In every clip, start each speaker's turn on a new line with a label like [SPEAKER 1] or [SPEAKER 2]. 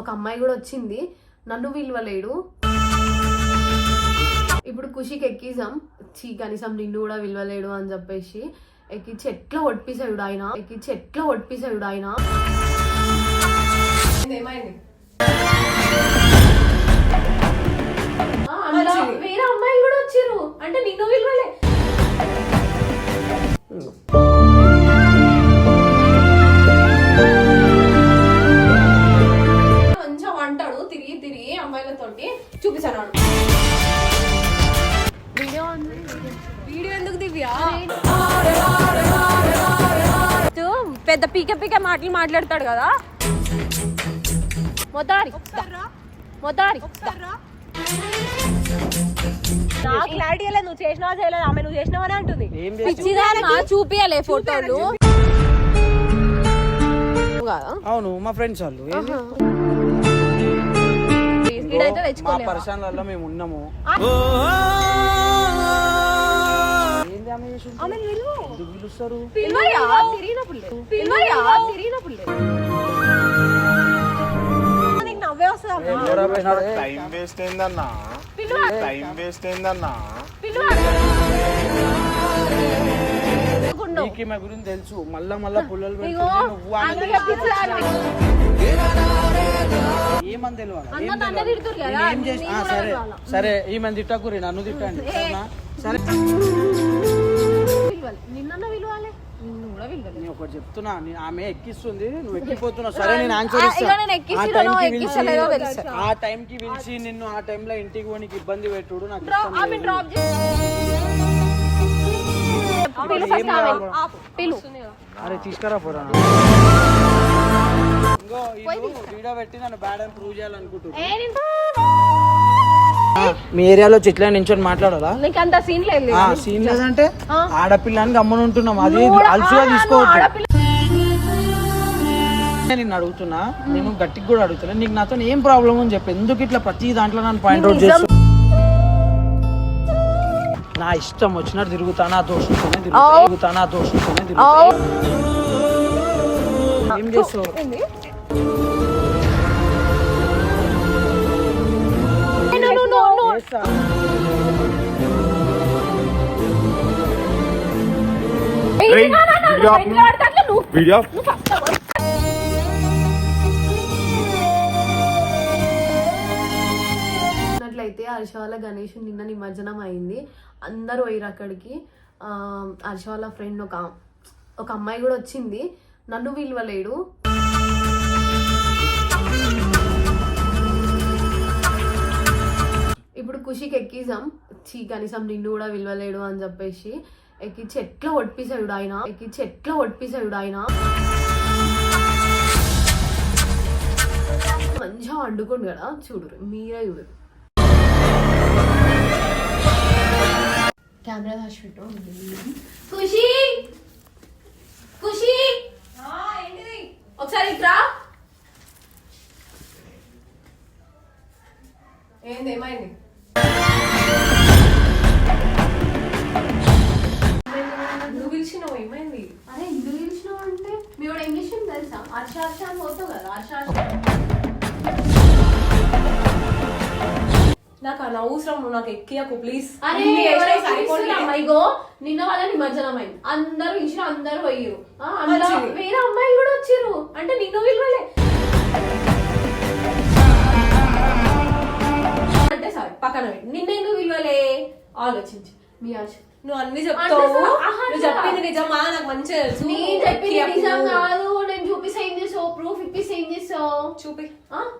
[SPEAKER 1] ఒక అమ్మాయి కూడా వచ్చింది. నన్ను విలువలేడు. ఇప్పుడు ఖుషికి ఎక్కిసాం చీ కనీసం నిన్ను కూడా విలువలేడు అని చెప్పేసి ఎక్కించి ఎట్లా ఒడిపిసాడు ఆయన? ఎక్కించి ఎట్లా ఒడిపిసాడు ఆయన? ఏమైంది? వేరే అమ్మాయిలు కూడా వచ్చిర్రు అంటే నిన్ను విలువలే. అమ్మాయిలతోటి చూపిస్తాను. వీడియో వీడియో ఎందుకు దివ్యా? పెద్ద పీక పీక మాటలు మాట్లాడతాడు కదా. మొదారి మొదారి
[SPEAKER 2] నా క్లారిటీ లేదు నువ్వు చేసినావా చేయలేదు? ఆమె నువ్వు చేసినావని అంటుంది.
[SPEAKER 1] పిచ్చిదానా చూపియాలే ఫోటోలు. కాదా
[SPEAKER 3] అవును? మా ఫ్రెండ్స్ వాళ్ళు. ఏది?
[SPEAKER 1] ఈడైతే
[SPEAKER 3] మా
[SPEAKER 1] తెచ్చుకోలేవా
[SPEAKER 3] పరిశ్రమలలో మేము ఉన్నాము. ఆమె పిలుస్తారు?
[SPEAKER 2] నవ్వే వస్తుంది
[SPEAKER 4] టైం వేస్ట్ అయిందన్నా. టైం వేస్ట్ అయిందన్నా.
[SPEAKER 3] నీకు ఈమె గురించి తెలుసు. మళ్ళా మళ్ళా పుల్లలు. ఏమని
[SPEAKER 1] కూడా
[SPEAKER 3] సరే. సరే ఈమె తిట్టకురి నన్ను తిట్టండి. సరే. నేను ఒకటి చెప్తున్నా. ఆమె ఎక్కిస్తుంది. నువ్వు ఎక్కిపోతున్నావు. సరే నేను ఆన్సర్
[SPEAKER 1] తెలుసా.
[SPEAKER 3] ఆ టైం కి పిలిచి నిన్ను ఆ టైం లో ఇంటికి పోనీకి ఇబ్బంది పెట్టుడు నాకు
[SPEAKER 1] పిలు ఫస్ట్ ఆమె. పిలు.
[SPEAKER 3] అరే తీసుకురా పోరా. ఇంకో వీళ్ళు వీడియో పెట్టి నన్ను బ్యాడ్ అని ప్రూవ్ చేయాలనుకుంటున్నారు
[SPEAKER 1] ఏ నేను-
[SPEAKER 3] మీ ఏరియాలో చెట్ల నించొని మాట్లాడాలా?
[SPEAKER 1] నీకు అంత సీన్ లేదు
[SPEAKER 3] ఆ సీన్ లేదంటే. ఆడపిల్ల అని గమ్మని ఉంటున్నాం. అది అలసుగా
[SPEAKER 1] ఆ, నువ్వు
[SPEAKER 3] తీసుకోవద్దు.
[SPEAKER 1] ఆడపిల్ల-
[SPEAKER 3] నేను అడుగుతున్నా నేను గట్టికి కూడా అడుగుతున్నా నీకు నాతో ఏం ప్రాబ్లం అని చెప్పి. ఎందుకు ఇట్లా ప్రతి దాంట్లో నన్ను పాయింట్ అవుట్
[SPEAKER 1] నిజం.
[SPEAKER 3] చేస్తూ నా ఇష్టం వచ్చినట్టు తిరుగుతా నా దోషులతోనే తిరుగుతా.
[SPEAKER 1] అవు.
[SPEAKER 3] తిరుగుతా నా దోషులతోనే తిరుగుతా
[SPEAKER 1] అవు.
[SPEAKER 3] ఏం
[SPEAKER 4] వీడియో.
[SPEAKER 1] అట్లయితే హర్ష వాళ్ళ గణేష్ నిన్న నిమజ్జనం అయింది. అందరూ పోయిరు అక్కడికి. హర్ష వాళ్ళ ఫ్రెండ్ ఒక ఒక అమ్మాయి కూడా వచ్చింది. నన్ను విలువలేడు ఇప్పుడు ఖుషికి ఎక్కిసాం చీ కనీసం నిన్ను కూడా విలువలేడు అని చెప్పేసి ఎక్కించి ఎట్లా ఒడిపిసాడు ఆయన? ఎక్కించి ఎట్లా ఒడిపిసాడు ఆయన? మంచిగా వండుకోండి కదా. చూడు మీరే చూడరు కెమెరా దాచిపెట్టు. ఖుషి! ఖుషి! ఒకసారి ఇట్రా ఏంది ఏమైంది?
[SPEAKER 2] నాకు అనవసరం నువ్వు నాకు ఎక్కియకు ప్లీజ్
[SPEAKER 1] ఇగో నిన్న వాళ్ళ నిమజ్జనం అయింది. అందరూ ఇచ్చిన అందరూ పోయిరు. వేరే అమ్మాయిలు కూడా వచ్చిర్రు. అంటే నిన్ను విలువలే అంటే సారీ పక్కన పెట్టి. నిన్నెందుకు విలువలే ఆలోచించి. మీ ఆశ.
[SPEAKER 2] నువ్వు అన్ని చెప్తావు. నువ్వు చెప్పింది నిజమా? నాకు మంచిగా తెలుసు.
[SPEAKER 1] నేను చెప్పింది. నిజం కాదు. నేను చూపిస్తే ఏం చేసావు ప్రూఫ్ ఇప్పిస్తే ఏం చేసావు
[SPEAKER 2] చూపి?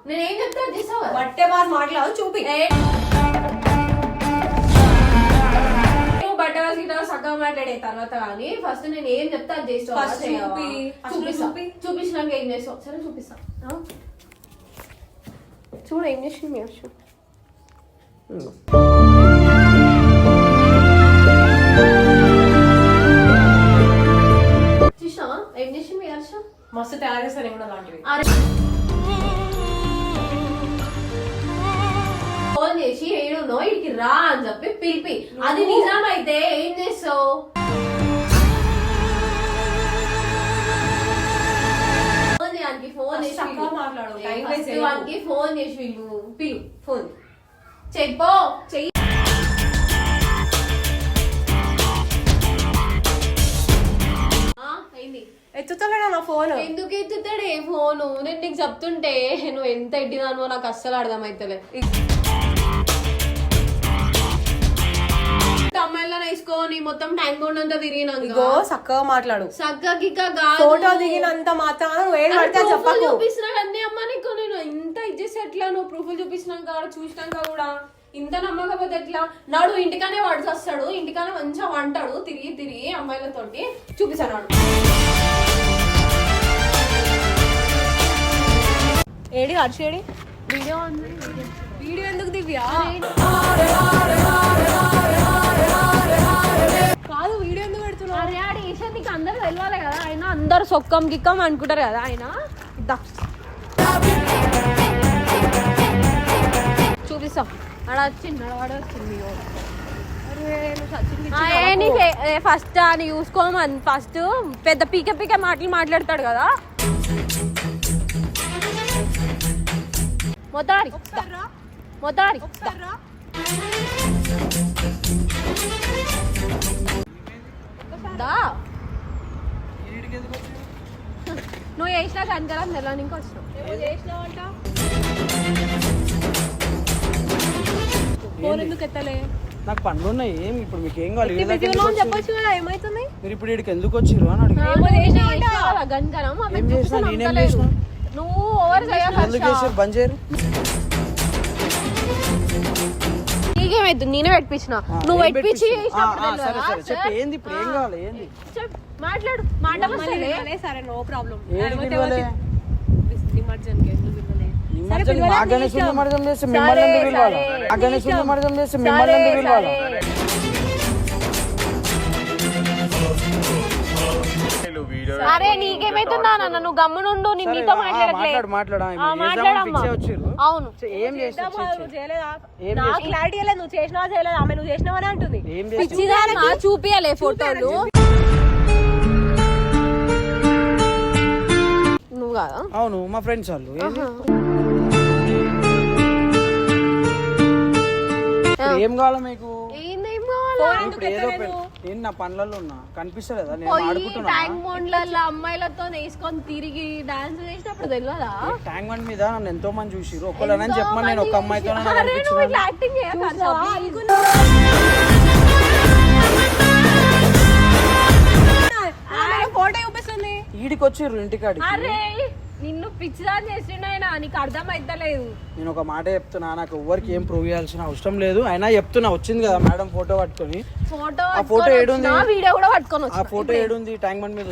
[SPEAKER 1] నేనేం చెప్తే అది చేసావు.
[SPEAKER 2] బట్టే మాట్లాడు చూపి.
[SPEAKER 1] మాట్లాడే తర్వాత కానీ ఫస్ట్ నేను ఏం చెప్తే అది
[SPEAKER 2] చూపి.
[SPEAKER 1] చూపించినాక ఏం చేస్తావు? సరే చూపిస్తా? చూడు ఏం చేసింది మీ హర్ష చూసినావా? ఏం చేసింది మీ హర్ష?
[SPEAKER 2] మస్తు తయారు చేస్తాను నేను కూడా
[SPEAKER 1] ఫోన్ చేసి ఏడునో ఇడికి రా అని చెప్పి పిలిపి. అది నిజమైతే ఏం చేస్తావు? ఫోన్ చేయడానికి ఫోన్ చేసి.
[SPEAKER 2] మాట్లాడు,
[SPEAKER 1] first
[SPEAKER 2] చేయకు.
[SPEAKER 1] వానికి ఫోన్ చేసి పిలు ఫోన్ చెప్పో చెయ్యి ఆ, అయింది
[SPEAKER 2] ఎత్తుతలేడా నా ఫోన్?
[SPEAKER 1] ఎందుకు ఎత్తుతాడే ఫోను? నేను నీకు చెప్తుంటే నువ్వు ఎంత ఎట్టిదానో నాకు అస్సలు అర్థమైతలే అమ్మాయిలను వేసుకొని మొత్తం ట్యాంక్ బోర్డ్ అంతా తిరిగినాక
[SPEAKER 2] ఇగో చక్కగా మాట్లాడు
[SPEAKER 1] గిక్క కాదు
[SPEAKER 2] ఫోటో దిగినంత నువ్వు ఏం పడితే చెప్పకు
[SPEAKER 1] చూపిస్తున్నాడు అన్ని అమ్మ నీకు నేను ఇంత ఇచ్చేసి ఎట్లా నువ్వు ప్రూఫ్లు చూపిస్తున్నాక చూసినాక కూడా ఇంత నమ్మకపోతే ఎట్లా నాడు ఇంటికానే వాడు వస్తాడు ఇంటికానే మంచిగా వంటాడు తిరిగి తిరిగి అమ్మాయిలతోటి చూపిస్తాడు.
[SPEAKER 2] ఏడి హర్షేడి
[SPEAKER 1] వీడియో ఉంది
[SPEAKER 2] వీడియో ఎందుకు దివ్యా కాదు వీడియో ఎందుకు పెడుతున్నావు?
[SPEAKER 1] ఆడి విషయం నీకు అందరూ తెలియాలి కదా. ఆయన అందరు సొక్కం గిక్కం అనుకుంటారు కదా ఆయన. చూపిస్తాం. ఆడ వచ్చింది ఆడ వచ్చింది నీకు ఫస్ట్ అని చూసుకోమని ఫస్ట్ పెద్ద పీక పీక మాటలు మాట్లాడతాడు కదా. మొత్తారి దా నువ్వు చేసినా కనకరం తెలవని ఇంకా వచ్చినావు
[SPEAKER 2] ఎందుకు ఎత్తలే?
[SPEAKER 3] నాకు పనులు ఉన్నాయి ఏం ఇప్పుడు మీకు ఏం కావాలి?
[SPEAKER 2] చెప్పొచ్చు కదా ఏమైతుంది?
[SPEAKER 3] మీరు ఇప్పుడు ఇక్కడికి ఎందుకు వచ్చిర్రు అని అడిగి
[SPEAKER 1] నువ్వు చేసినా కదా గనకరం ఆమె నీకేమైతుంది నేనే పెట్టించిన నువ్వు పెట్టించి?
[SPEAKER 3] ఆ, సరే సరే. చెప్పు
[SPEAKER 1] చేసినప్పుడు
[SPEAKER 3] ఏంది ఇప్పుడు? ఏం కావాలి? ఏంది?
[SPEAKER 1] మాట్లాడు. మాట వస్తలే.
[SPEAKER 2] సరే నో ప్రాబ్లం నిమజ్జన్
[SPEAKER 3] నిమజ్జనం మిమ్మల్ని ఎందుకు పిలవాలి? ఆ గణేష్ నిమజ్జనం చేస్తే మిమ్మల్ని ఎందుకు పిలవాలి?
[SPEAKER 4] వీడియో
[SPEAKER 1] అరే నీకేమైతుందా నాన్న? నువ్వు గమ్మునుండు నేను నీతో
[SPEAKER 3] ఆ,
[SPEAKER 1] మాట్లాడట్లే
[SPEAKER 3] మాట్లాడు మాట్లాడు.
[SPEAKER 1] ఆ,
[SPEAKER 3] ఆమె చేద్దామని
[SPEAKER 1] మాట్లాడమ్మా. అవును.
[SPEAKER 3] ఏం చేస్తావు
[SPEAKER 2] నువ్వు చేయలేదా?
[SPEAKER 3] ఏం
[SPEAKER 2] నా క్లారిటీ లేదు నువ్వు చేసినావా చేయలేదా? ఆమె నువ్వు చేసినావని అంటుంది.
[SPEAKER 1] పిచ్చిదానా చూపియలే ఫోటోలు. నువ్వు కాదా?
[SPEAKER 3] అవును మా ఫ్రెండ్స్ వాళ్ళు? ఏం కావాలి మీకు? ఇప్పుడు ఏదో పె- నేను నా పనులలో ఉన్నా. కనిపిస్తలేదా? నేను
[SPEAKER 1] పోయి
[SPEAKER 3] ఆడుకుంటున్నా
[SPEAKER 1] ట్యాంక్ బోన్లలో అమ్మాయిలతో వేసుకొని తిరిగి డాన్స్ చేసినప్పుడు తెలియదా?
[SPEAKER 3] ట్యాంక్ బండ్ మీద నన్ను ఎంతో మంది చూసిరు ఒకళ్ళని చెప్పమని నేను ఒక అమ్మాయితో
[SPEAKER 1] అరే నువ్వు ఇట్లా యాక్టింగ్ చేయకు
[SPEAKER 2] ఫోటో చూపిస్తుంది.
[SPEAKER 3] ఈడికి వచ్చిర్రు ఇంటికాడికి.
[SPEAKER 1] అరే నిన్ను పిచ్చిదాన్ని చేసిండైనా నీకు అర్థం అయితలేదు
[SPEAKER 3] నేను ఒక మాట చెప్తున్నా నాకు ఎవరికి ఏం ప్రూవ్ చేయాల్సిన అవసరం లేదు. అయినా చెప్తున్నా వచ్చింది కదా మేడం ఫోటో పట్టుకొని.
[SPEAKER 1] ఫోటో
[SPEAKER 3] ఆ ఫోటో ఏడుంది?
[SPEAKER 1] వీడియో కూడా పట్టుకొని
[SPEAKER 3] ఆ ఫోటో ఏడుంది? ట్యాంక్ బండ్ మీద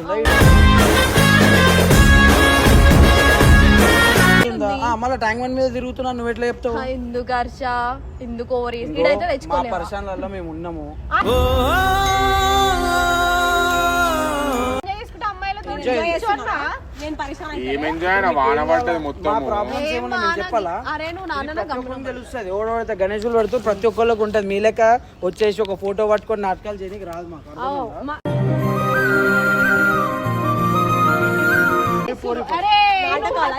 [SPEAKER 3] ఉందా? మళ్ళీ ట్యాంక్ బండ్ మీద తిరుగుతున్నా నువ్వు ఎట్లా చెప్తావు?
[SPEAKER 1] ఎందుకు హర్ష? ఎందుకు ఓవర్
[SPEAKER 3] మా పరిశ్రమలలో మేము ఉన్నాము.
[SPEAKER 1] చేసుకుంటే అమ్మాయిలతో?
[SPEAKER 3] తెలుస్తుంది ఎవడెవడైతే గణేశులు పెడుతూ ప్రతి ఒక్కరికి ఉంటుంది. మీ లెక్క వచ్చేసి ఒక ఫోటో పట్టుకొని నాటకాలు చేయడానికి రాదు మాకు.
[SPEAKER 2] నాటకాలు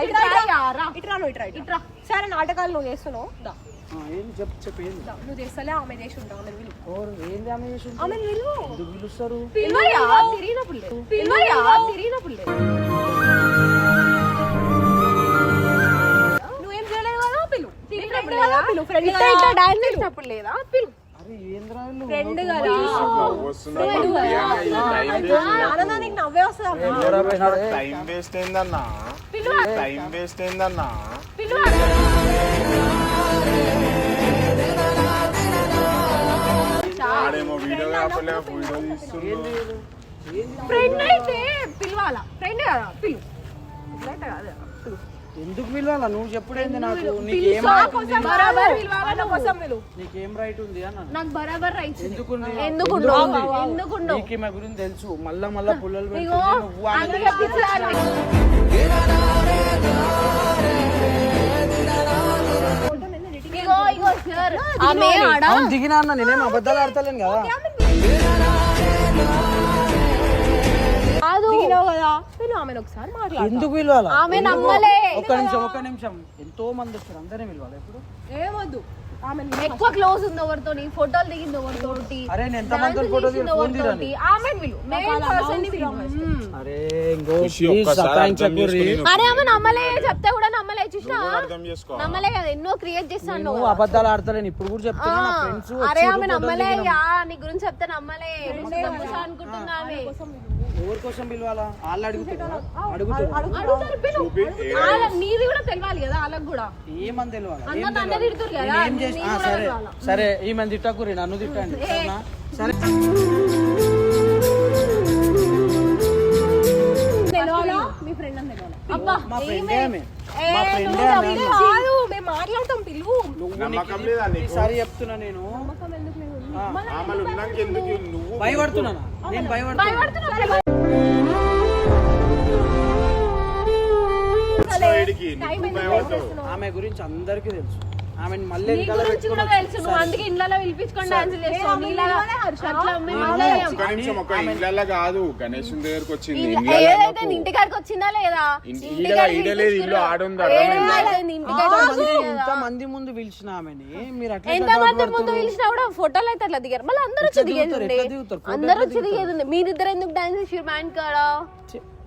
[SPEAKER 2] ఇట్రా,
[SPEAKER 1] ఇట్రా,
[SPEAKER 2] ఇట్రా. సరే నాటకాలు నువ్వు చేస్తున్నావు దా.
[SPEAKER 3] ఆ, ఏంది చెప్పు చెప్పు ఏంది
[SPEAKER 2] దా. నువ్వు చేస్తలే ఆమె చేసి ఉంటావు ఆమె విలు
[SPEAKER 3] ఎవరు? ఏంది ఆమె చేసి ఉంటుంది?
[SPEAKER 2] ఆమె విలు
[SPEAKER 3] ఎందుకు పిలుస్తారు
[SPEAKER 1] పిలువయ్యా, తిరిగినప్పుడు లేదు. పిలువయ్యా, తిరిగినప్పుడు లేదు.
[SPEAKER 2] నువ్వేం చేయలేదు కదా పిలు
[SPEAKER 1] తిరిగినప్పుడు
[SPEAKER 2] కదా? పిలు ఫ్రెండ్
[SPEAKER 1] ఇట్లా ఇట్లా డాన్స్ చేసినప్పుడు లేదా పిలు?
[SPEAKER 2] ఫ్రెండ్ కదా. ఆనందా నీకు నవ్వే వస్తుంది?
[SPEAKER 4] టైం వేస్ట్ అయిందన్నా. టైం వేస్ట్ అయిందన్నా. ఆడేమో వీడియో కాపలే వీడియో తీస్తుండు
[SPEAKER 1] ఫ్రెండ్ అయితే పిలవాలా ఫ్రెండ్ కదా పిలు ఇట్లయితే కాదు పిలు.
[SPEAKER 3] ఎందుకు పిలవాలా? నువ్వు చెప్పుడేంది నాకు? నీకు రైట్ ఉంది?
[SPEAKER 1] కోసం బరాబర్ పిలవాలా? నువ్వు?
[SPEAKER 2] కోసం పిలు
[SPEAKER 3] నీకు ఏం రైట్ ఉంది అన్న
[SPEAKER 1] నాకు బరాబర్ రైట్స్
[SPEAKER 3] ఎందుకు ఉంది?
[SPEAKER 1] ఎందుకు ఎందుకు
[SPEAKER 3] నీకు ఈమె గురించి తెలుసు. మళ్ళా మళ్ళా పుల్లలు
[SPEAKER 1] ఇగో
[SPEAKER 3] పెడుతుంది నువ్వు ఆమె
[SPEAKER 1] అందుకే పిచ్చిదాన్ని. ఇగో ఇగో సార్ ఆమె ఆడ.
[SPEAKER 3] అవును దిగినా అన్న నేనేం అబద్ధాలు ఆడతలేను కదా.
[SPEAKER 1] కాదు
[SPEAKER 2] అడిగినావు కదా పిలు ఆమెను ఒకసారి మాట్లాడు
[SPEAKER 3] ఎందుకు పిలవాలా
[SPEAKER 1] ఆమె నమ్మలే.
[SPEAKER 3] ఒక్క నిమిషం ఒక్క నిమిషం. ఎంతో మంది వస్తారు అందరినీ పిలవాలి ఇప్పుడు
[SPEAKER 2] ఏమొద్దు. ఆమె
[SPEAKER 1] ఎక్కువ క్లోజ్ ఉంది ఎవరితో? ఫోటోలు దిగింది ఎవరితోటి
[SPEAKER 3] అరే నేను ఎంత మంది ఫోటో తీరాలి.
[SPEAKER 1] ఆమె విలు మెయిన్ పర్సన్ని
[SPEAKER 3] అరే ఇంకో ప్లీజ్
[SPEAKER 1] ఆమె నమ్మలే. చెప్తే కూడా నమ్మలే. చూసినా? నమ్మలే కదా. ఎన్నో క్రియేట్ చేస్తాను
[SPEAKER 3] నువ్వు అబద్ధాలు ఆడతలేను. ఇప్పుడు కూడా చెప్తున్నా నా ఫ్రెండ్స్
[SPEAKER 1] అరే ఆమె నమ్మలే. యా నీ గురించి చెప్తే నమ్మలే. అనుకుంటున్నా ఆమె.
[SPEAKER 3] ఎవరి కోసం పిలవాలా? వాళ్ళు అడుగుతారు అడుగుతారు
[SPEAKER 1] అడుగుతారు. పిలు వాళ్ళ- నీది కూడా తెలియాలి కదా వాళ్ళకి కూడా.
[SPEAKER 3] ఏమని తెలియాలి? ఏం
[SPEAKER 1] అందరు నన్నే
[SPEAKER 3] తెలియాలి?
[SPEAKER 1] తిడుతురు కదా
[SPEAKER 3] నేను ఏం చేసి
[SPEAKER 1] నీది
[SPEAKER 3] ఆ,
[SPEAKER 1] కూడా
[SPEAKER 3] సరే. సరే ఈమె తిట్టకురి నన్ను తిట్టండి సరేనా? సరే.
[SPEAKER 2] మీ ఫ్రెండ్ అని తెలవాలా?
[SPEAKER 1] అబ్బా
[SPEAKER 3] మా ఫ్రెండే ఆమె
[SPEAKER 1] ఏ,
[SPEAKER 3] మా ఫ్రెండే
[SPEAKER 1] నువ్వు
[SPEAKER 3] ఆమె.
[SPEAKER 2] కాదు మేము మాట్లాడతాం పిలువు.
[SPEAKER 3] నువ్వు
[SPEAKER 4] నమ్మకం
[SPEAKER 3] నీకు
[SPEAKER 4] లేదా నీకు?
[SPEAKER 3] ఈసారి చెప్తున్నా నేను.
[SPEAKER 2] నమ్మకం ఎందుకు లేదు?
[SPEAKER 3] ఆ,
[SPEAKER 4] ఆమెలు ఉన్నాక ఎందుకు నువ్వు
[SPEAKER 3] భయపడుతున్నానా? నేను భయపడుతున్నా.
[SPEAKER 1] భయపడుతున్నా
[SPEAKER 3] ఆమె గురించి అందరికీ తెలుసు. ఆమెను మళ్ళీ
[SPEAKER 1] నీ
[SPEAKER 3] వెనకాల
[SPEAKER 1] గురించి కూడా
[SPEAKER 3] పెట్టుకొని
[SPEAKER 1] తెలుసు. నువ్వు అందుకే ఇళ్ళలో పిలిపించుకొని డాన్స్ చేస్తావు. నీలాగా అట్లా మేము అట్లా చేయం.
[SPEAKER 4] ఒక్క నిమిషం ఒక ఇండ్ల కాదు. గణేష్ దగ్గరకు వచ్చింది.
[SPEAKER 1] ఇల్ల-
[SPEAKER 4] ఇండ్లల్లో
[SPEAKER 1] ఏదైతే
[SPEAKER 4] నాకు
[SPEAKER 1] ఇంటికాడికి వచ్చిందా లేదా?
[SPEAKER 4] ఇంటి-
[SPEAKER 1] ఇంటికాడికి
[SPEAKER 4] ఈడ- ఈడ లేదు, ఇల్లు. ఆడుందా? అర్థమైందా?
[SPEAKER 1] ఇంటికాడికి వచ్చింది.
[SPEAKER 3] ఇంతమంది ముందు పిలిచిన ఆమెని. మీరు అట్లా
[SPEAKER 1] ఎంత మంది ముందు పిలిచినా కూడా ఫోటోలు అయితే అట్లా దిగారు. మళ్ళీ అందరూ వచ్చి
[SPEAKER 3] ఎట్లా
[SPEAKER 1] దిగేది
[SPEAKER 3] దిగుతారు?
[SPEAKER 1] ఉండే.
[SPEAKER 3] ఎట్లా దిగుతారు? ఫోటో
[SPEAKER 1] అందరూ వచ్చి దిగేది మీరిద్దరు ఎందుకు డాన్స్ చేసి బ్యాండ్ కాడ?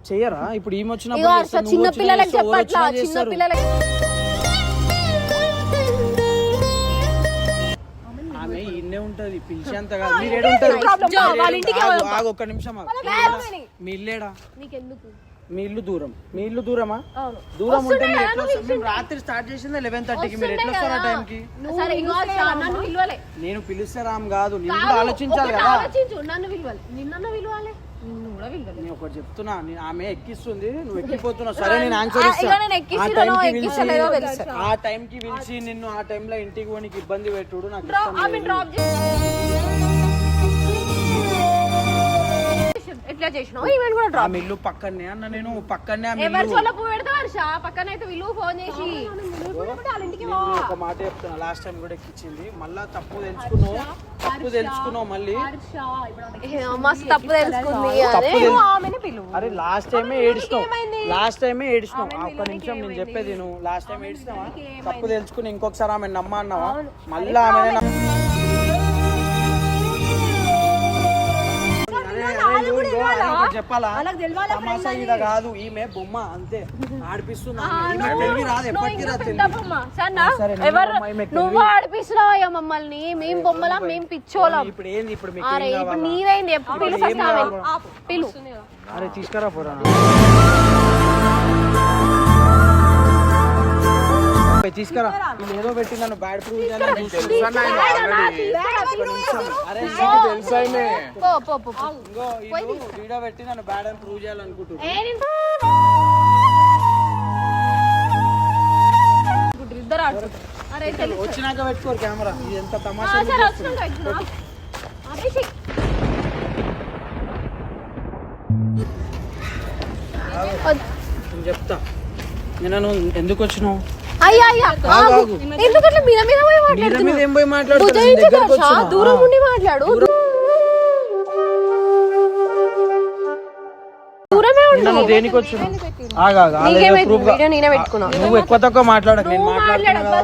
[SPEAKER 3] చెయ్యరా? ఇప్పుడు ఈమె వచ్చినప్పుడు
[SPEAKER 1] చిన్న పిల్లలకి చెప్పట్లా చిన్న
[SPEAKER 3] చేస్తారు.
[SPEAKER 1] పిల్లలకి.
[SPEAKER 3] ఆమె ఇన్నే ఉంటది పిలిచేంత కాదు. మీరు ఆగు, ఒక్క నిమిషం ఆగు. మీ ఇల్లేడా?
[SPEAKER 1] నీకెందుకు?
[SPEAKER 3] మీ ఇల్లు దూరం. మీ ఇల్లు దూరమా? దూరం ఉంటే మీరు ఎట్లా వస్తారు? మేము రాత్రి స్టార్ట్ చేసింది లెవెన్ థర్టీకి మీరు ఎట్లా వస్తారు టైంకి? నేను పిలిస్తే రామ్ కాదు. ఆలోచించాలి కదా.
[SPEAKER 1] కూడా
[SPEAKER 3] నేను ఒకటి చెప్తున్నా నేను ఆమె ఎక్కిస్తుంది నువ్వు ఎక్కిపోతున్నావు సరే నేను ఆన్సర్
[SPEAKER 1] ఆ,
[SPEAKER 3] ఇస్తా.
[SPEAKER 1] ఇగో నేను
[SPEAKER 3] ఆ
[SPEAKER 1] ఎక్కిస్తున్నానో
[SPEAKER 3] టైంకి పిలిచి
[SPEAKER 1] తెలుసు.
[SPEAKER 3] ఆ టైంకి పిలిచి నిన్ను ఆ టైంలో ఇంటికి పోనీకి ఇబ్బంది పెట్టుడు నాకు ఇష్టం లేదు.
[SPEAKER 1] డ్రాప్ ఎట్లా చేసినావు? ఈవెంట్ కూడా డ్రాప్.
[SPEAKER 3] ఆమె ఇల్లు పక్కనే అన్న నేను పక్కనే ఆమె
[SPEAKER 1] ఎవరి
[SPEAKER 3] ఇల్లు.
[SPEAKER 1] చోళ్ళ పువ్వు పెడతా వర్ష పక్కన అయితే విలువ ఫోన్ చేసి
[SPEAKER 3] నేను ఒక మాట చెప్తున్నా లాస్ట్ టైం కూడా ఎక్కించింది. మళ్ళా తప్పు తెలుసుకున్నావు. తప్పు తెలుసుకున్నావు మళ్ళీ?
[SPEAKER 1] మస్తు తప్పు తెలుసుకుంది. అదే
[SPEAKER 3] తప్పు తెలు-
[SPEAKER 2] ఆమెను పిలువు.
[SPEAKER 3] అరే లాస్ట్ టైమే ఏడిచినావు. లాస్ట్ టైమే ఏడిచినావు? ఒక్క నిమిషం నేను చెప్పేది నువ్వు లాస్ట్ టైం ఏడిచినావా? తప్పు తెలుసుకుని ఇంకొకసారి ఆమె నమ్మ అన్నావా మళ్ళీ ఆమె చెప్పాలా? తమాషా కాదు ఈమె బొమ్మ అంతే. ఆడిపిస్తుంది
[SPEAKER 1] నువ్వు ఆడిపిస్తున్నావా మమ్మల్ని? మేం బొమ్మలా మేం పిచ్చోళం
[SPEAKER 3] ఇప్పుడు ఏంది? ఇప్పుడు
[SPEAKER 1] ఎప్పుడు పిలు
[SPEAKER 3] అరే తీసుకురా పోరా. తీసుకురా. ఏదో పెట్టి నన్ను బ్యాడ్ ప్రూవ్ వీడియో పెట్టి నన్ను బ్యాడ్ అని ప్రూవ్ వచ్చినాక పెట్టుకోరు కెమెరా ఇది ఎంత తమాషా చెప్తా. నేను నువ్వు ఎందుకు వచ్చినావు?
[SPEAKER 1] అయ్యా అయ్యా మీద మీద పోయి మాట్లాడుతున్నావు?
[SPEAKER 3] వచ్చినా.
[SPEAKER 1] దూరం. ఉండి మాట్లాడు. దూరమే ఉండు.
[SPEAKER 3] దేనికి
[SPEAKER 1] వీడియో నేనే పెట్టుకున్నా.
[SPEAKER 3] నువ్వు ఎక్కువ తక్కువ మాట్లాడకు నేను మాట్లాడుతున్నా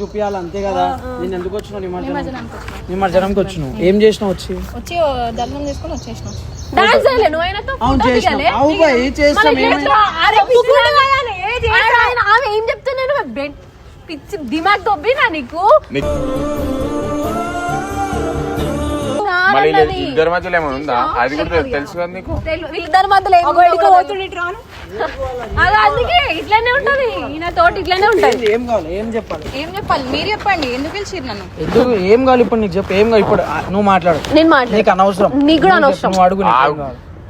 [SPEAKER 3] చూపియాలి అంతే కదా. నేను ఎందుకు వచ్చినావు నిమజ్జనం నిమజ్జనంకి వచ్చినావు ఏం చేసినావు వచ్చి?
[SPEAKER 2] వచ్చి దర్శనం చేసుకొని వచ్చేసినాం.
[SPEAKER 1] డాన్స్ చేయలే నువ్వు? ఆయనతో
[SPEAKER 3] అవును చేసినాం? అవు బాయ్
[SPEAKER 1] ఏం చెప్తున్నాను పిచ్చి దిమాగ్ దొబ్బినా నీకు
[SPEAKER 4] మళ్ళీ ఇద్దరి మధ్యలో ఏమైనా ఉందా? అది కూడా తెలు- తెలుసు కదా నీకు?
[SPEAKER 1] మధ్యలో. అది అందుకే ఇట్లానే ఉంటది. ఈయన తోటి ఇట్లానే ఉంటది?
[SPEAKER 3] ఏం కావాలి? ఏం చెప్పాలి?
[SPEAKER 2] ఏం చెప్పాలి? మీరు చెప్పండి. ఎందుకు పిలిచిరు నన్ను?
[SPEAKER 3] ఎందుకు? ఏం కావాలి ఇప్పుడు నీకు చెప్పు? ఏం కావాలి? ఇప్పుడు నువ్వు మాట్లాడు.
[SPEAKER 1] నేను మాట్లాడు.
[SPEAKER 3] నీకు అనవసరం.
[SPEAKER 1] నీకు కూడా అనవసరం.
[SPEAKER 3] అడుగు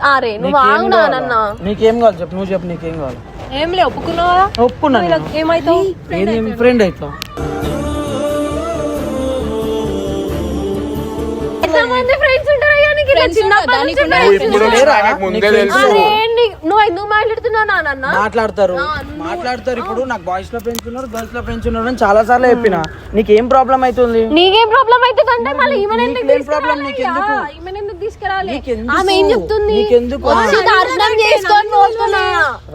[SPEAKER 1] అరే నువ్వు ఆగునా? నన్న
[SPEAKER 3] నీకేం కావాలి? చెప్పు నువ్వు చెప్పు నీకేం కావాలి?
[SPEAKER 2] ఏం లే ఒప్పుకున్నావా?
[SPEAKER 3] ఒప్పుకున్నా.
[SPEAKER 2] ఏమైతావు?
[SPEAKER 3] ఏంది ఫ్రెండ్ అవుతా
[SPEAKER 1] ఎంతమంది ఫ్రెండ్స్ ఉంటారు చిన్నప్పటి నుంచి.
[SPEAKER 4] నువ్వు ఇప్పుడు? నాకు ముందే తెలుసు.
[SPEAKER 1] నువ్వు ఎందుకు మాట్లాడుతున్నావు నాన్న
[SPEAKER 3] మాట్లాడతారు. మాట్లాడతారు. ఇప్పుడు నాకు బాయ్స్లో ఫ్రెండ్స్ ఉన్నారు గర్ల్స్లో ఫ్రెండ్స్ ఉన్నారు అని చాలా సార్లు చెప్పిన. నీకేం ప్రాబ్లం అవుతుంది?
[SPEAKER 1] నీకేం ప్రాబ్లం అవుతుంది అంటే మళ్ళీ ఈమెను ఎందుకు
[SPEAKER 3] నీకేం problem?
[SPEAKER 1] తీసుకురావాలి
[SPEAKER 3] నీకెందుకు?
[SPEAKER 1] అయ్యా? ఈమెను ఎందుకు తీసుకురాలి
[SPEAKER 3] నీకెందుకు?
[SPEAKER 1] ఆమె ఏం చెప్తుంది?
[SPEAKER 3] నీకెందుకు?
[SPEAKER 1] వచ్చి దర్శనం చేసుకొని పోతున్నా.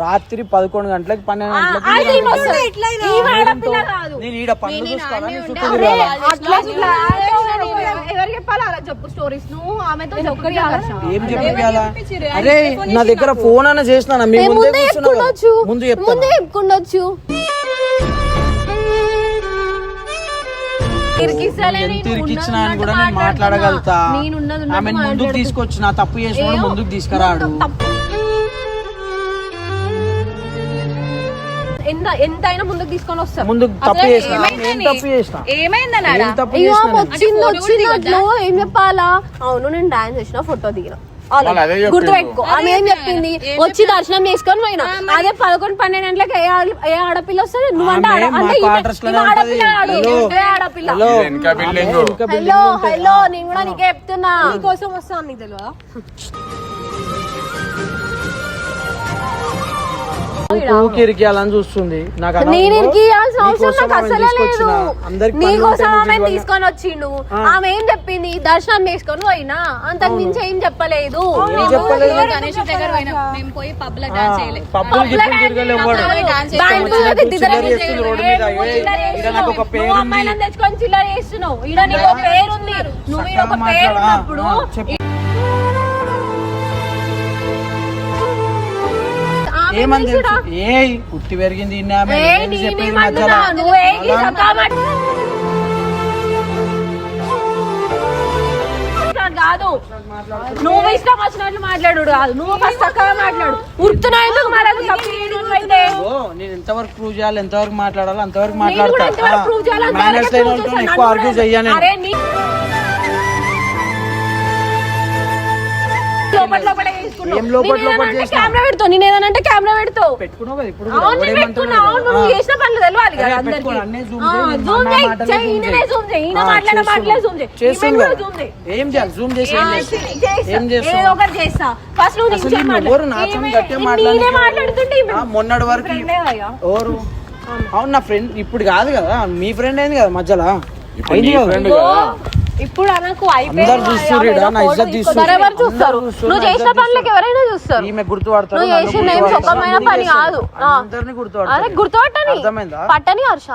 [SPEAKER 3] రాత్రి పదకొండు గంటలకు పన్నెండు గంటలకు
[SPEAKER 1] అయితే ఈమె వస్తుంది. ఈమె ఆడపిల్ల కాదు.
[SPEAKER 3] నేను ఈడ పనులు చూసుకోవాలా నీ చుట్టూ
[SPEAKER 1] అరే,
[SPEAKER 3] తిరగాలా?
[SPEAKER 1] అట్లా ఇట్లా ఎవరు చెప్పాలి? అలా చెప్పు స్టోరీస్ నువ్వు ఆమెతో చెప్పు
[SPEAKER 3] ఏం చెప్పియాలా అరే నా దగ్గర ఫోన్ అన్న చేసినా మీ ముందే కూర్చున్నావు.
[SPEAKER 1] చెప్పుకుండొచ్చు
[SPEAKER 3] ముందు
[SPEAKER 1] ముందే
[SPEAKER 3] అని కూడా నేను మాట్లాడగలుగుతా.
[SPEAKER 1] నేను ఉన్నది ఉన్నట్టు
[SPEAKER 3] ఆమె ముందుకు. తీసుకొచ్చిన తప్పు చేసిన ముందుకు తీసుకురాడు.
[SPEAKER 1] ఎంత ఎంతైనా ముందుకు తీసుకొని వస్తారు.
[SPEAKER 3] ముందుకు తప్పు చేసిన. ఏం తప్పు చేసిన?
[SPEAKER 2] ఏమైందని
[SPEAKER 3] ఏం తప్పు
[SPEAKER 1] అయ్యో
[SPEAKER 3] చేసిన నేను?
[SPEAKER 1] వచ్చింది వచ్చినట్లు ఏం చెప్పాలా? అవును నేను డాన్స్ చేసిన ఫోటో దిగిన.
[SPEAKER 4] వాళ్ళు అదే చెప్పిండ్రు.
[SPEAKER 1] గుర్తుపెట్టుకో. ఆమె ఏం చెప్పింది? వచ్చి దర్శనం చేసుకొని పోయినా. అదే పదకొండు పన్నెండు గంటలకు ఏ ఆడ- ఏ ఆడపిల్ల వస్తుంది? నువ్వంటే ఆడ-
[SPEAKER 3] ఆమె మా
[SPEAKER 1] అంటే ఈమె-
[SPEAKER 3] quarters లోనే
[SPEAKER 1] ఈమె ఆడపిల్ల
[SPEAKER 3] ఉంటది. హలో.
[SPEAKER 1] ఈమె ఆడపిల్ల?
[SPEAKER 3] హలో.
[SPEAKER 4] వెనక
[SPEAKER 1] నేను కూడా నీకే చెప్తున్నా.
[SPEAKER 2] కోసం వస్తాను నీకు తెలియదా?
[SPEAKER 3] ఊరికి ఇరికియాలని చూస్తుంది. నాకు
[SPEAKER 1] నేను ఇరికియాల్సిన అవసరం
[SPEAKER 3] నీకోసం
[SPEAKER 1] నాకు అసలే లేదు. ఆమె తీసుకొని వచ్చిండు. ఆమె ఏం చెప్పింది? దర్శనం చేసుకొని పోయినా? అంతకు మించి ఏం చెప్పలేదు.
[SPEAKER 2] గణేష్ దగ్గర మేము పోయి
[SPEAKER 3] పబ్లో
[SPEAKER 2] డాన్స్ చేయలే.
[SPEAKER 3] పబ్బులు గిప్పులు తిరగలేవాడు
[SPEAKER 2] డాన్స్
[SPEAKER 3] చిల్లర
[SPEAKER 1] చేస్తున్నావు. తెచ్చుకొని చిల్లర ఈడ నీకు ఒక పేరు ఉంది నువ్వు ఒక పేరు ఉన్నప్పుడు
[SPEAKER 3] ఏమని? తెలుసు? ఏయ్ పుట్టి పెరిగింది చెప్పేది? మధ్యలో.
[SPEAKER 1] నువ్వు కాదు. ఇష్టం వచ్చినట్లు మాట్లాడు కాదు నువ్వు ఫస్ట్ చక్కగా మాట్లాడు. ఉరుతున్నా ఎందుకు
[SPEAKER 3] నేను ఎంతవరకు ప్రూవ్ చేయాలి? ఎంతవరకు మాట్లాడాలి అంతవరకు
[SPEAKER 1] నేను కూడా
[SPEAKER 3] మాట్లాడతా.
[SPEAKER 1] ఎంతవరకు prove చేయాలో అంతవరకే
[SPEAKER 3] మేనేజ్ అయిన
[SPEAKER 1] prove
[SPEAKER 3] వాళ్ళతో
[SPEAKER 1] చేస్తాను.
[SPEAKER 3] ఎక్కువ ఆర్గ్యూ చెయ్యను
[SPEAKER 1] లోపల లోపల.
[SPEAKER 3] ఏం లోపల
[SPEAKER 1] నేను
[SPEAKER 3] లోపల
[SPEAKER 1] ఏదైనా అంటే
[SPEAKER 3] చేసినా?
[SPEAKER 1] కెమెరా పెడతావు నేను ఏదైనా కెమెరా పెడతావు
[SPEAKER 3] పెట్టుకున్నావు కదా ఇప్పుడు.
[SPEAKER 1] అవును నేను పెట్టుకున్నా అవును? నువ్వు. చేసిన పనులు తెలవాలి కదా అందరికీ
[SPEAKER 3] చేయి.
[SPEAKER 1] చేయి. ఈయననే
[SPEAKER 3] చేయి.
[SPEAKER 1] ఈయన మాట్లాడిన. మాటలే చేయి.
[SPEAKER 3] చేస్తున్నా
[SPEAKER 1] చేయి.
[SPEAKER 3] ఏం చేయాలి జూమ్ చేసి ఏం
[SPEAKER 1] ఆ,
[SPEAKER 3] చేస్తావు?
[SPEAKER 1] చేస్తా.
[SPEAKER 3] ఏం చేస్తావు?
[SPEAKER 1] ఏదో ఒకటి చేస్తా ఫస్ట్ నువ్వు
[SPEAKER 3] అసలు
[SPEAKER 1] నిల్చొని
[SPEAKER 3] ఈమె
[SPEAKER 1] మాట్లాడు.
[SPEAKER 3] ఎవరు నాతో
[SPEAKER 1] నేనే మాట్లాడుతుంటే
[SPEAKER 3] మొన్నటి వరకు. ఎవరు అవును నా ఫ్రెండ్ ఇప్పుడు కాదు కదా మీ ఫ్రెండ్ అయింది కదా మధ్యలో అయింది కదా.
[SPEAKER 1] ఇప్పుడు అనకు
[SPEAKER 3] అందరు చూస్తుర్రు ఈడ, నా ఇజ్జత్ తీస్తుర్రు.
[SPEAKER 1] ఎవరెవరు చూస్తారు
[SPEAKER 3] అందరూ చూస్తుర్రు,
[SPEAKER 1] నువ్వు
[SPEAKER 3] నా
[SPEAKER 1] చేసిన పనులకు ఎవరైనా చూస్తారు?
[SPEAKER 3] ఈమె గుర్తుపడతారు
[SPEAKER 1] నువ్వు
[SPEAKER 3] నన్ను
[SPEAKER 1] చేసిన ఏం
[SPEAKER 3] గుర్తుపడతారు.
[SPEAKER 1] సుఖమైన పని కాదు. ఆ.
[SPEAKER 3] అందరినీ
[SPEAKER 1] అరే
[SPEAKER 3] గుర్తుపడతారు
[SPEAKER 1] గుర్తుపట్టని.
[SPEAKER 3] అర్థమైందా?
[SPEAKER 1] పట్టని హర్ష.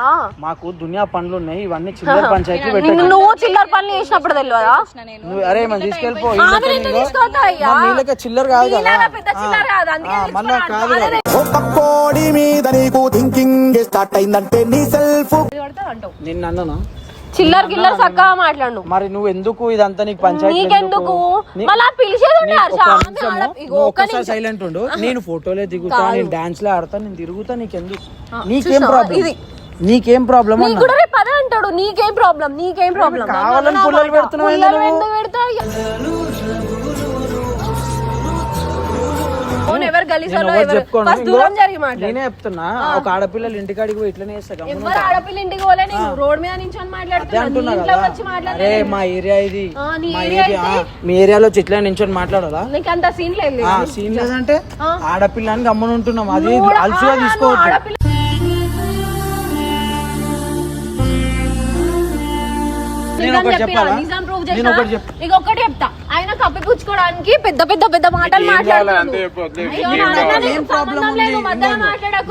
[SPEAKER 3] మాకు దునియా పనులు ఉన్నాయి ఇవన్నీ చిల్లర పంచాయతీ
[SPEAKER 1] నిన్ను నువ్వు చిల్లర పనులు చేసినప్పుడు తెలియదా?
[SPEAKER 3] నువ్వు అరే మనం తీసుకెళ్ళిపో
[SPEAKER 1] ఎందుకు తీసుకొస్తావు అయ్యా?
[SPEAKER 3] నీళ్ళకి చిల్లర కాదు కదా.
[SPEAKER 1] నీలాగా పెద్ద చిల్లర కాదు, అందుకే
[SPEAKER 3] ఆ, మళ్ళా
[SPEAKER 1] తీసుకున్నాను.
[SPEAKER 3] కాదు
[SPEAKER 5] ఒక కోడి మీద నీకు థింకింగ్ స్టార్ట్ అయిందంటే నీ సెల్ఫ్
[SPEAKER 3] నిన్ను అన్ననా?
[SPEAKER 1] చిల్లర గిల్లర చక్కగా మాట్లాడు.
[SPEAKER 3] మరి నువ్వు ఎందుకు ఇదంతా నీకు పంచాయతీ
[SPEAKER 1] నీకెందుకు? మళ్ళా పిలిచేది ఉండే హర్ష.
[SPEAKER 3] ఒక్కసారి. సైలెంట్ ఉండు. నేను ఫోటోలే దిగుతా. నేను డాన్స్ లే ఆడతా నేను తిరుగుతా నీకెందుకు? నీకేం? ప్రాబ్లం
[SPEAKER 1] ఇది.
[SPEAKER 3] నీకేం ప్రాబ్లం
[SPEAKER 1] కూడా రేపు అదే అంటాడు. నీకేం ప్రాబ్లం నీకేం ప్రాబ్లం
[SPEAKER 3] కావాలని పుల్లలు పెడుతున్నావు
[SPEAKER 1] అవును ఎవరు
[SPEAKER 3] నేను
[SPEAKER 1] గలీసాలో
[SPEAKER 3] ఎవరు?
[SPEAKER 1] ఎవరు
[SPEAKER 3] చెప్పుకోను?
[SPEAKER 1] ఫస్ట్
[SPEAKER 3] ఇంకో
[SPEAKER 1] దూరం జరిగి మాట్లాడు.
[SPEAKER 3] నేనే చెప్తున్నా ఒక ఆడపిల్లలు ఇంటికాడికి పోయి ఇట్లనే చేస్తా గమ్మున
[SPEAKER 1] ఎవరు ఆడపిల్ల ఇంటికి పోలే? నేను రోడ్ మీద నుంచి మాట్లాడుతున్నా. ఇంట్లో వచ్చి
[SPEAKER 3] మా ఏరియా ఇది. మా
[SPEAKER 1] ఏరియా
[SPEAKER 3] ఏరియాలో చెట్ల నించొని మాట్లాడాలా?
[SPEAKER 1] నీకు అంత సీన్ లేదు.
[SPEAKER 3] సీన్ లేదంటే. ఆడపిల్ల అని గమ్మున ఉంటున్నాం. అది అలసుగా తీసుకోవద్దు. నేను ఒకటి చెప్పాలా?
[SPEAKER 1] నిజం
[SPEAKER 3] నేను
[SPEAKER 1] చెప్తా. ఆయన కప్పిపుచ్చుకోవడానికి పెద్ద పెద్ద పెద్ద మాటలు మాట్లాడుతున్నాడు.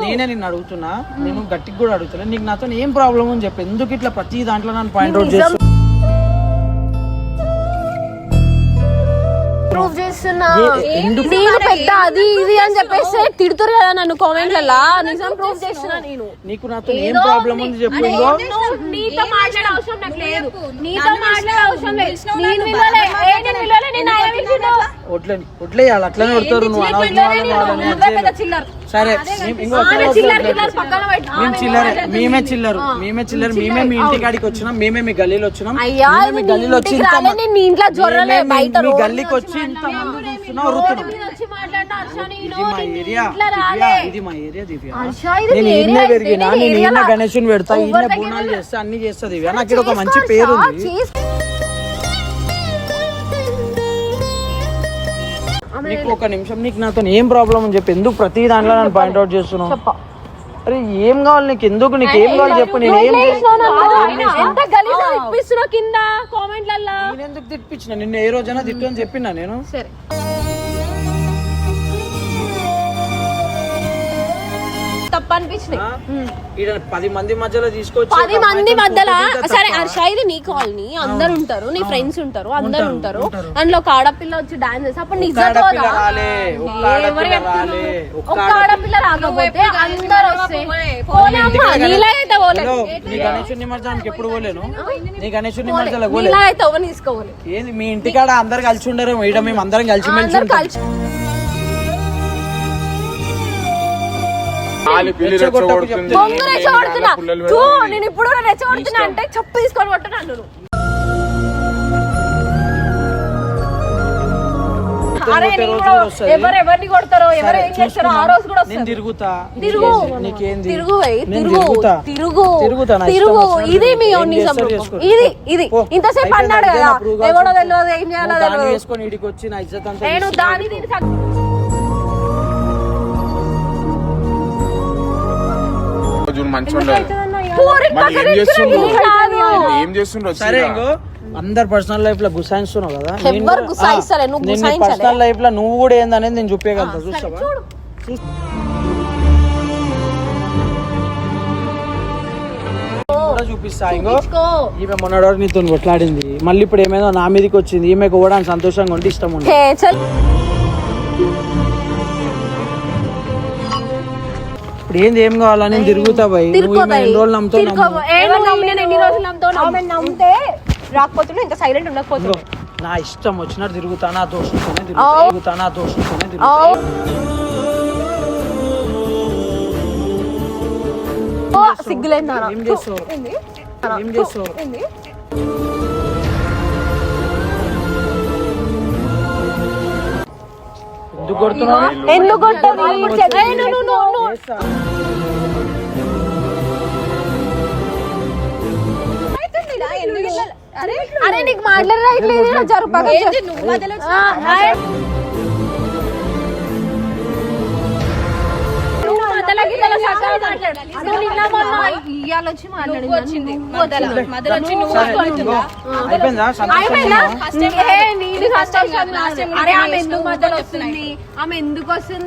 [SPEAKER 3] నేనే నిన్ను అడుగుతున్నా? నేను గట్టికి కూడా అడుగుతున్నా. నీకు నాతో ఏం ప్రాబ్లం అని చెప్పి? ఎందుకు ఇట్లా ప్రతి దాంట్లో నన్ను పాయింట్ అవుట్
[SPEAKER 1] నిజం ప్రూవ్ చేస్తున్నా? నేను పెద్ద అది ఇది అని చెప్పేసి తిడుతురు కదా నన్ను కామెంట్లలో. నిజం ప్రూవ్ చేస్తున్నా నేను.
[SPEAKER 3] నీకు నాతో ఏం ప్రాబ్లం
[SPEAKER 1] ఉంది.
[SPEAKER 3] చెప్పు
[SPEAKER 1] నీతో మాట్లాడే అవసరం నాకు లేదు. నీతో మాట్లాడే అవసరం లేదు. నేను విలువలే ఏ నేను విలువలే నేను ఆయన
[SPEAKER 3] ఒట్లే అట్లనే కొడతారు నువ్వు. అనవసరం. సరే మేము
[SPEAKER 1] చిల్లర.
[SPEAKER 3] మేము చిల్లరే. మేమే చిల్లరు. మేమే చిల్లరు మేమే మీ ఇంటి కాడికి వచ్చినాం మేమే మీ గల్లీలో వచ్చినాం మీ గల్లీలో వచ్చి మీ-
[SPEAKER 1] బయట
[SPEAKER 3] మీ
[SPEAKER 1] రోడ్డు
[SPEAKER 3] గల్లీకి వచ్చి మంది
[SPEAKER 1] హర్ష, నేను
[SPEAKER 3] ఇది మా ఏరియా దివ్య, ఈయనే
[SPEAKER 1] ఏరియా అయితే
[SPEAKER 3] పెరిగినా
[SPEAKER 1] నీ
[SPEAKER 3] నేను ఈయన
[SPEAKER 1] ఏరియాలో.
[SPEAKER 3] గణేశుని పెడతా ఈయన బోనాలు. చేస్తా అన్ని చేస్తా దివ్య. నాకు ఇక్కడ ఒక మంచి పేరు ఉంది నీకు ఒక నిమిషం నీకు నాతో ఏం ప్రాబ్లం అని చెప్పి ఎందుకు ప్రతి దాంట్లో నన్ను పాయింట్అవుట్ చేస్తున్నావు? అరే ఏం కావాలి నీకు? ఎందుకు? నీకు ఏం కావాలి చెప్పు నేను ఏం
[SPEAKER 1] ఎంత గలీజ్ ఇప్పిస్తున్నావు కింద కామెంట్లల్లా?
[SPEAKER 3] నేను ఎందుకు తిప్పించిన? నిన్ను ఏ రోజైనా తిట్టు అని చెప్పినా నేను.
[SPEAKER 1] సరే. తప్పు అనిపించినాయి?
[SPEAKER 3] ఈడ పది మంది మధ్యలో తీసుకొచ్చి
[SPEAKER 1] పది
[SPEAKER 3] ఒక
[SPEAKER 1] మంది మధ్యలో సరే. హర్ష ఇది నీ కాలనీ అందరు ఉంటారు నీ ఫ్రెండ్స్ ఉంటారు అందరు
[SPEAKER 3] ఉంటారు.
[SPEAKER 1] అందులో ఒక ఆడపిల్ల వచ్చి డాన్స్ చేసి అప్పుడు నీ
[SPEAKER 3] ఒక్క
[SPEAKER 1] ఇజ్జత్
[SPEAKER 3] ఆడపిల్ల
[SPEAKER 1] రాకపోతే అందరు వస్తే పోలే. అమ్మా,
[SPEAKER 3] ఇంటికాడ
[SPEAKER 1] నీలా అయితే పోలే.
[SPEAKER 3] హలో, నీ గణేశుడి నిమజ్జనానికి ఎప్పుడు పోలేను? నీ గణేశుడి నిమజ్జనాలకు పోలే.
[SPEAKER 1] నీలా అయితే ఎవరు తీసుకోవాలి
[SPEAKER 3] ఏంది మీ ఇంటికాడ అందరు కలిసి ఉండరు ఈడ మేము అందరం కలిసి మెలిసి.
[SPEAKER 1] కలిసి బొంగు రెచ్చగొడుతున్నా.
[SPEAKER 4] పుల్లలు
[SPEAKER 1] తూ,
[SPEAKER 4] పెడుతుంది.
[SPEAKER 1] నేను ఇప్పుడు కూడా రెచ్చగొడుతున్నా అంటే చెప్పు తీసుకొని అరే నేను. ఎవరు ఎవరిని కొడతారో ఎవరు ఏం చేస్తారో ఆ రోజు కూడా
[SPEAKER 3] నేను
[SPEAKER 1] వస్తుంది.
[SPEAKER 3] తిరుగుతా.
[SPEAKER 1] తిరుగు.
[SPEAKER 3] నీకేంది- నీకేంది?
[SPEAKER 1] తిరుగు వెయ్,
[SPEAKER 3] నేను
[SPEAKER 1] తిరుగు
[SPEAKER 3] తిరుగుతా.
[SPEAKER 1] తిరుగు.
[SPEAKER 3] తిరుగుతా, నా ఇష్టం
[SPEAKER 1] తిరుగు
[SPEAKER 3] వచ్చినట్టు.
[SPEAKER 1] ఇది మీ. ఇంతసేపు అన్నాడు కదా. ఎవడో. తెలియదు ఏం చేయాలో తెలియదు.
[SPEAKER 3] వేసుకొని ఇడికి వచ్చి నా ఇజ్జత్ అంతా
[SPEAKER 1] నేను. దాని
[SPEAKER 4] ఏం చేస్తుండ్రు?
[SPEAKER 3] సరే? ఇంకో? అందరు పర్సనల్ లైఫ్లో గుసాయిస్తున్నావు కదా? నేను
[SPEAKER 1] ఎవ్వరు గుసాయిస్తలే, నువ్వు గుసాయించలే.
[SPEAKER 3] పర్సనల్ లైఫ్లో నువ్వు కూడా ఏందనేది నేను చూపించగలుగుతా చూస్తావా? చూపిస్తా ఇంకో. ఈమె మొన్నటి వరకు నీతో కొట్లాడింది. మళ్ళీ ఇప్పుడు ఏమైందో నా మీదకి వచ్చింది. ఈమెకు కూడా సంతోషంగా ఉంటే ఇష్టం ఉంది ఇప్పుడు ఏంది ఏం కావాలా నేను తిరుగుతా పోయి
[SPEAKER 1] తిరుక్కో.
[SPEAKER 3] ఎన్ని రోజులు నమ్ముతావు
[SPEAKER 1] తిరుక్కో
[SPEAKER 3] నమ్ము.
[SPEAKER 1] బై. ఏ, నువ్వు నేను ఎన్ని రోజులు నమ్ముతావు నమ్ము.
[SPEAKER 2] ఆమె నమ్మితే రాకపోతుండే ఇంత సైలెంట్ ఉండకపోతుండే
[SPEAKER 3] ఇదిగో, నా ఇష్టం వచ్చినట్టు తిరుగుతా నా దోషంతోనే తిరుగుతా
[SPEAKER 1] ఆవ్.
[SPEAKER 3] తిరుగుతా నా దోషంతోనే తిరుగుతా
[SPEAKER 1] సిగ్గులేదు నాన్న.
[SPEAKER 3] ఏం చేస్తావు ఏం చేస్తావు ఎందుకు కొడుతున్నావు?
[SPEAKER 1] ఎందుకు.
[SPEAKER 3] చేస్తా.
[SPEAKER 1] అరే నీకు మాట్లాడే రైట్ లేదు ఇలా జరుపు సంతోషం కాదు. అరే ఆమె ఎందుకు మధ్యలో వస్తుంది ఆమె ఎందుకు వస్తుంది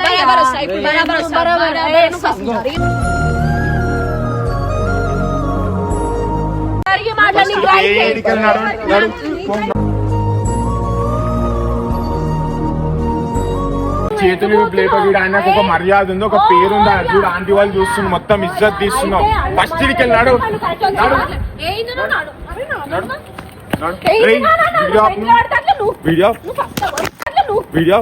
[SPEAKER 1] మాట్లాడి
[SPEAKER 4] చేతులు ప్లేట్ చూడు. ఆయనకు ఒక మర్యాద ఉంది ఒక పేరు ఉంది. అది చూడు ఆంటీ వాళ్ళు చూస్తున్నారు మొత్తం ఇజ్జత్ తీస్తున్నావు. ఫస్ట్ ఇడికి వెళ్ళాడు. Video video video.